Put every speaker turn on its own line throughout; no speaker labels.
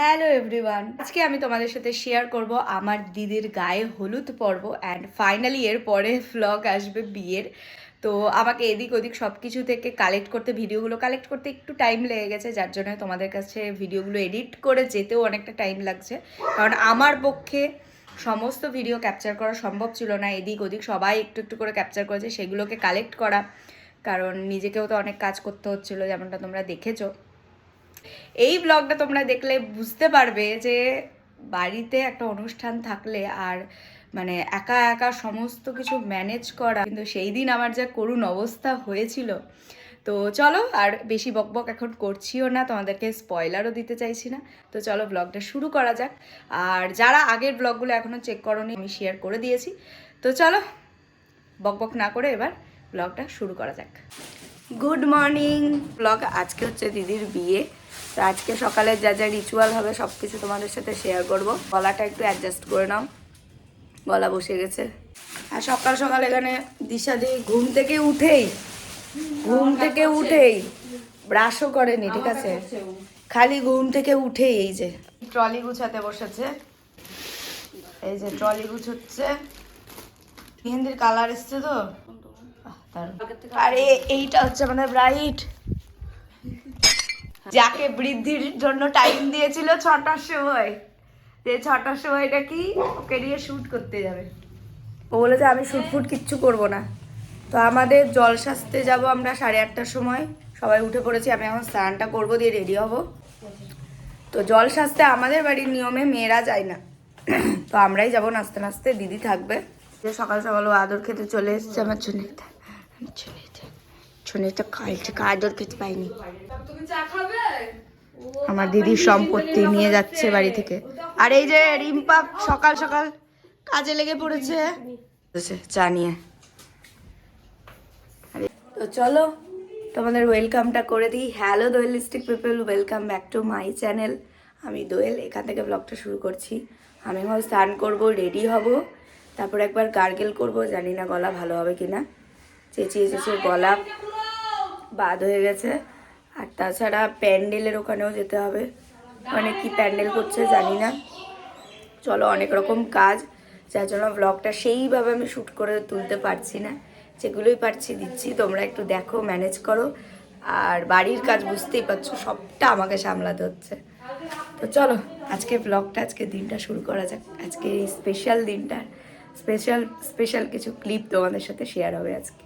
Hello everyone আজকে আমি তোমাদের সাথে শেয়ার করব আমার দিদির গায়ে হলুদ পর্ব অ্যান্ড ফাইনালি এর পরে ভ্লগ আসবে বিয়ের। তো আমাকে এদিক ওদিক সব কিছু থেকে কালেক্ট করতে ভিডিওগুলো কালেক্ট করতে একটু টাইম লেগে গেছে, যার জন্য তোমাদের কাছে ভিডিওগুলো এডিট করে যেতেও অনেকটা টাইম লাগছে। কারণ আমার পক্ষে সমস্ত ভিডিও ক্যাপচার করা সম্ভব ছিল না। এদিক ওদিক সবাই একটু একটু করে ক্যাপচার করেছে, সেগুলোকে কালেক্ট করা। কারণ নিজেকেও তো অনেক কাজ করতে হচ্ছিল, যেমনটা তোমরা দেখেছ। এই ব্লগটা তোমরা দেখলে বুঝতে পারবে যে বাড়িতে একটা অনুষ্ঠান থাকলে আর মানে একা একা সমস্ত কিছু ম্যানেজ করা কিন্তু সেই দিন আমার যা করুণ অবস্থা হয়েছিল। তো চলো আর বেশি বকবক এখন করছিও না, তোমাদেরকে স্পয়লারও দিতে চাইছি না। তো চলো ব্লগটা শুরু করা যাক। আর যারা আগের ব্লগগুলো এখনও চেক করোনি, আমি শেয়ার করে দিয়েছি। তো চলো বকবক না করে এবার ব্লগটা শুরু করা যাক। গুড মর্নিং ব্লগ আজকে হচ্ছে দিদির বিয়ে। তো আজকে সকালে যা যা রিচুয়াল হবে সব কিছু তোমাদের সাথে শেয়ার করব। গলাটা একটু অ্যাডজাস্ট করে নাও। গলা বসে গেছে। আর সকাল সকাল এখানে দিশা দি ঘুম থেকে উঠেই ঘুম থেকে উঠেই ব্রাশও করেনি ঠিক আছে? খালি ঘুম থেকে উঠেই এই যে। ট্রলি গুছাতে বসেছে। এই যে ট্রলি গুছোচ্ছে। মেহেন্দির কালার এসছে তো। আরে এইটা হচ্ছে আমাদের ব্রাইট যাকে বৃদ্ধির জন্য টাইম দিয়েছিল ছটার সময়। যে ছটার সময়টা কি? ওকে নিয়ে শ্যুট করতে যাবে। ও বলেছে আমি শ্যুট ফুট কিচ্ছু করব না। তো আমাদের জল সাজতে যাব আমরা সাড়ে আটটার সময়। সবাই উঠে পড়েছি আমি এখন স্নানটা করব দিয়ে রেডি হব। তো জল সাজতে আমাদের বাড়ির নিয়মে মেয়েরা যায় না। তো আমরাই যাব নাচতে নাচতে দিদি থাকবে। যে সকাল সকাল ও আদর খেতে চলে এসছে আমার ছুনিটা কালকে খেতে পাইনি। আমার দিদির সম্পত্তি নিয়ে যাচ্ছে বাড়ি থেকে। আর এই যে রিম্পা সকাল সকাল কাজে লেগে পড়েছে। চা নিয়ে। তো চলো তোমাদের ওয়েলকামটা করে দিই। Hello Doyel দোয়েলিস্টিক people welcome back to my channel. আমি দোয়েল এখান থেকে ব্লগটা শুরু করছি। আমি এখন স্নান করব রেডি হব তারপর একবার গার্গেল করব জানি না গলা ভালো হবে কিনা। চেঁচিয়ে চেঁচিয়ে গলা বাদ হয়ে গেছে। আর তাছাড়া প্যান্ডেলের ওখানেও যেতে হবে। মানে কি প্যান্ডেল করছে জানি না। চলো অনেক রকম কাজ, যার জন্য ব্লগটা সেইভাবে আমি শ্যুট করে তুলতে পারছি না। যেগুলোই পারছি দিচ্ছি, তোমরা একটু দেখো ম্যানেজ করো। আর বাড়ির কাজ বুঝতেই পারছ, সবটা আমাকে সামলাতে হচ্ছে। তো চলো, আজকে ব্লগটা আজকে দিনটা শুরু করা যাক। আজকে এই স্পেশাল দিনটার স্পেশাল স্পেশাল কিছু ক্লিপ তোমাদের সাথে শেয়ার হবে আজকে।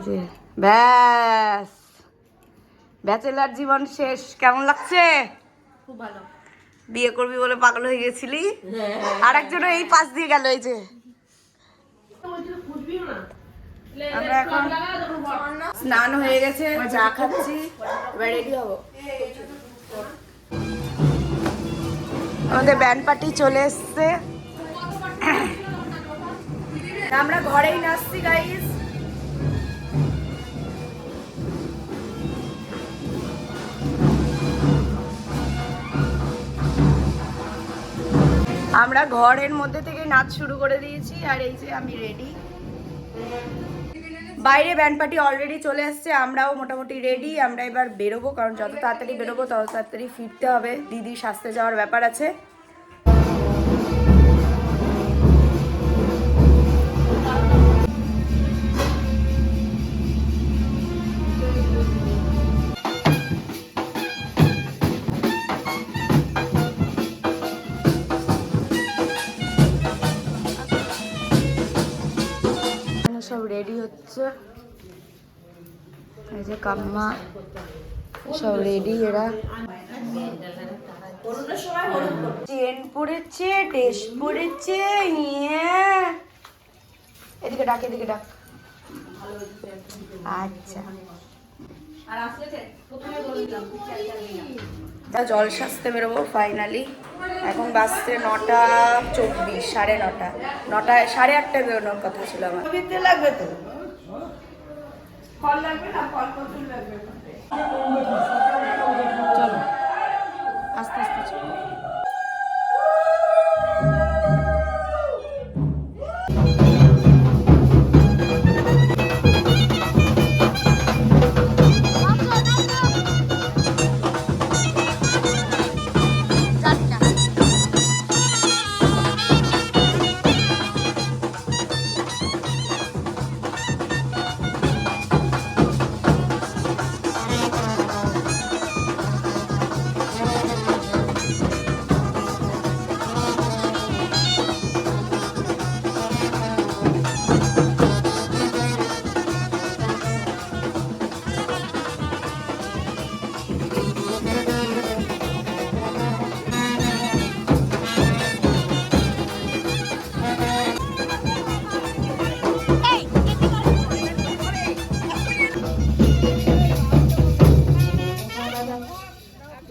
এই যে ব্যাস। ব্যাচেলার জীবন শেষ। কেমন লাগছে?
খুব ভালো।
বিয়ে করবি বলে পাগল হয়ে গেছিলি? আর একজন এই পাশ দিয়ে গেল এই যে। আমরা এখন স্নান হয়ে গেছে চা খাচ্ছি এবার রেডি হব। আমাদের ব্যান্ড পার্টি চলে এসছে। আমরা ঘরেই নাচছি গাইস আমরা ঘরের মধ্যে থেকে নাচ শুরু করে দিয়েছি, আর এই যে আমি রেডি বাইরে ব্যান্ড পার্টি অলরেডি চলে আসছে, আমরাও মোটামুটি রেডি আমরা এবার বেরোবো, কারণ যত তাড়াতাড়ি বেরোবো তত তাড়াতাড়ি ফিরতে হবে। দিদি সাজতে যাওয়ার ব্যাপার আছে। এই যে কাম্মা, সব রেডি এরা। চেন পড়েছে ড্রেস পড়েছে ইয়ে এদিকে ডাক এদিকে ডাক। আচ্ছা। তা জল সাজতে বেরোবো ফাইনালি এখন বাজতে নটা চব্বিশ, সাড়ে নটা। নটায়, সাড়ে আটটায় বেরোনোর কথা ছিল আমার। ফল লাগবে না ফল প্রচুর লাগবে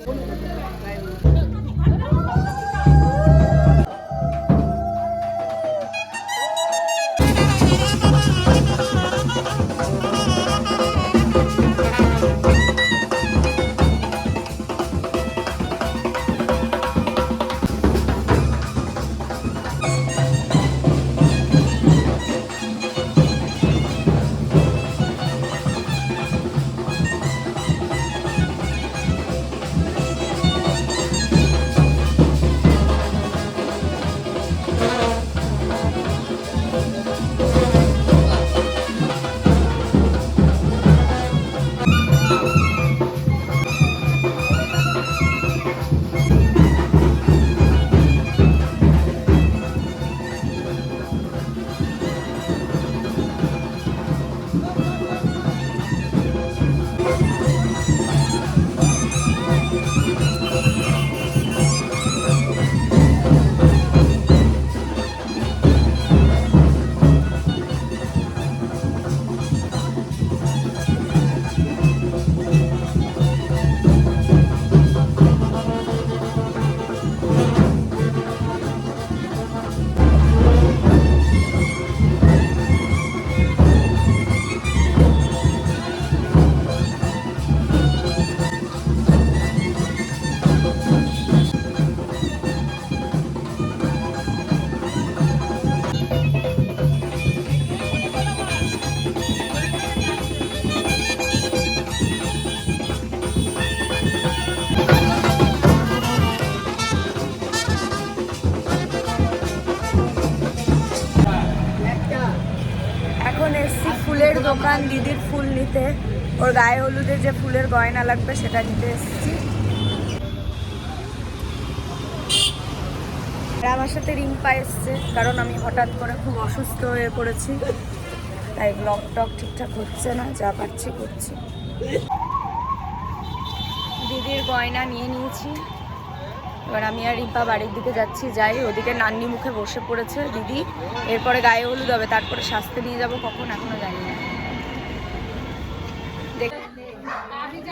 Thank you. দোকান দিদির ফুল নিতে। ওর গায়ে হলুদে যে ফুলের গয়না লাগবে সেটা নিতে এসেছি। আমার সাথে রিম্পা এসছে, কারণ আমি হঠাৎ করে খুব অসুস্থ হয়ে পড়েছি। তাই ব্লগ টক ঠিকঠাক হচ্ছে না, যা পারছি করছি। দিদির গয়না নিয়ে নিয়েছি। এবার আমি আর রিম্পা বাড়ির দিকে যাচ্ছি, যাই ওদিকে নান্নি মুখে বসে পড়েছে দিদি। এরপরে গায়ে হলুদ হবে, তারপরে শাস্তে নিয়ে যাব কখন, এখনও জানি না দেখ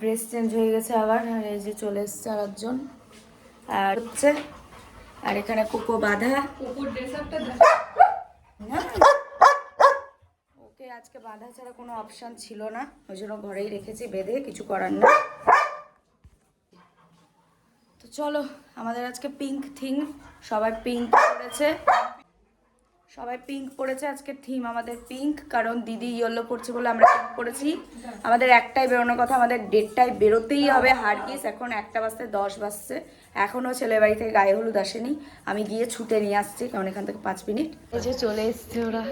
ড্রেস চেঞ্জ হয়ে গেছে আবার আর এই যে চলে এসছে আর একজন আর হচ্ছে আর এখানে কোকো বাঁধা। ওকে আজকে বাঁধা ছাড়া কোনো অপশান ছিল না। ওই জন্য ঘরেই রেখেছি বেঁধে কিছু করার না তো চলো আমাদের আজকে পিঙ্ক থিং সবাই পিঙ্ক পরেছে। সবাই পিঙ্ক পরেছে আজকে থিম আমাদের পিঙ্ক কারণ দিদি ইয়েলো পড়ছে বলে আমরা পিঙ্ক পরেছি। আমাদের একটাই বেরোনোর কথা, আমাদের ডেটটায় বেরোতেই হবে। হারকিস এখন একটা বাজতে দশ বাজছে। এখনও ছেলে বাড়ি থেকে গায়ে হলুদ আসেনি। আমি গিয়ে ছুটে নিয়ে আসছি, কারণ এখান থেকে পাঁচ মিনিট। এই যে চলে এসছে ওরা।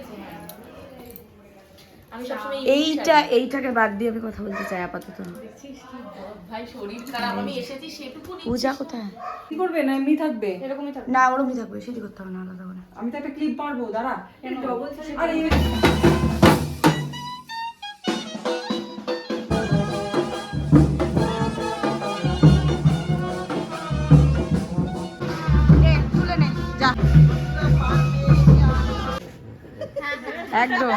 এইটা এইটাকে বাদ দিয়ে আমি কথা বলতে চাই আপাতত।
দেখছিস কি বদ ভাই শরীর খারাপ আমি এসেছি সেটুকু
পূজা কোথায়?
কি করবে? না এমনি থাকবে।
এরকমই থাকবে।
না ওরমই থাকবে সেটি করতে হবে না আলাদা করে।
আমি তো একটা ক্লিপ মারবো দাঁড়া। আরে
তুলে নে যা। একদম।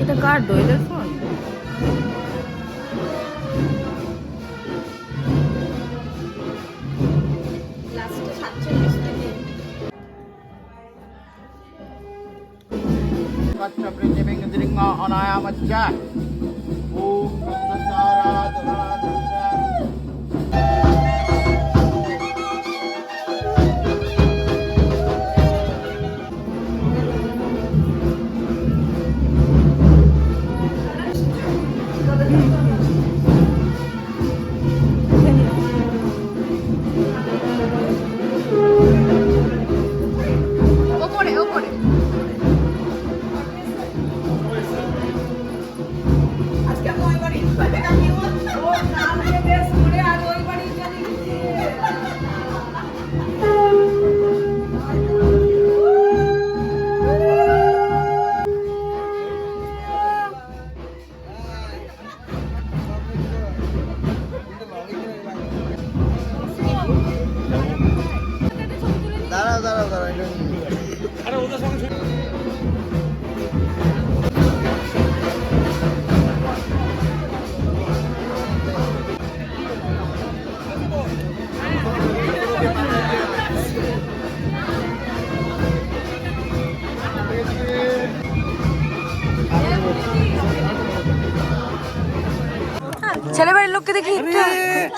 এটা কার দইলের phone Terima kasih telah menonton!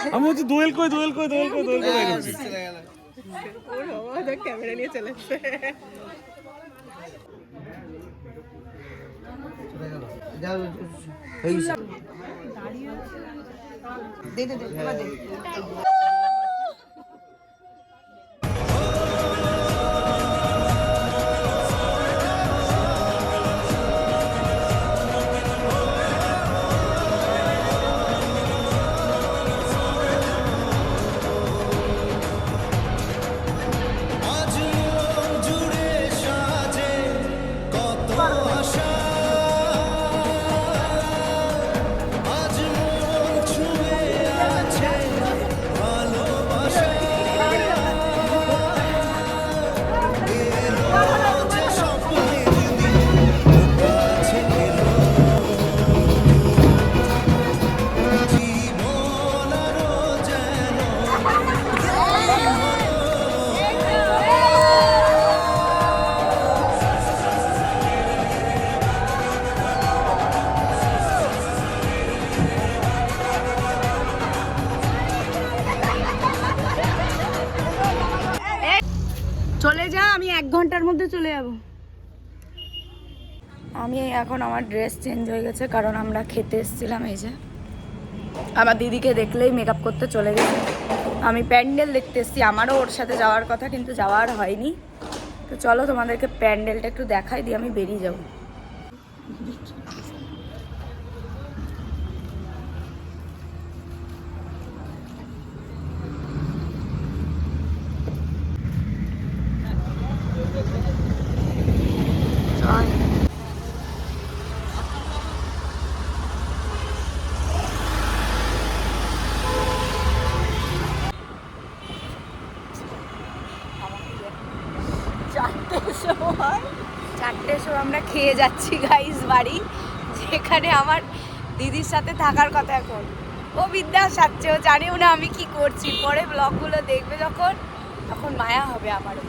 আমি বলছি দোয়েল কই দোয়েল কই দোয়েল কই দোয়েল কই? বেরোচ্ছি
দেখ হয়ে গেছে
চলে এখন আমার ড্রেস চেঞ্জ হয়ে গেছে, কারণ আমরা খেতে এসেছিলাম এই যে। আমার দিদিকে দেখলেই মেকআপ করতে চলে গেছে। আমি প্যান্ডেল দেখতে এসেছি, আমারও ওর সাথে যাওয়ার কথা, কিন্তু যাওয়ার হয়নি। তো চলো তোমাদেরকে প্যান্ডেলটা একটু দেখাই, দিয়ে আমি বেরিয়ে যাব চারটের সময় চারটের আমরা খেয়ে যাচ্ছি গাইস বাড়ি। যেখানে আমার দিদির সাথে থাকার কথা এখন। ও বিদ্যা সাচ্ছে ও জানেও না আমি কি করছি। পরে ব্লগগুলো দেখবে যখন, তখন মায়া হবে আমারও।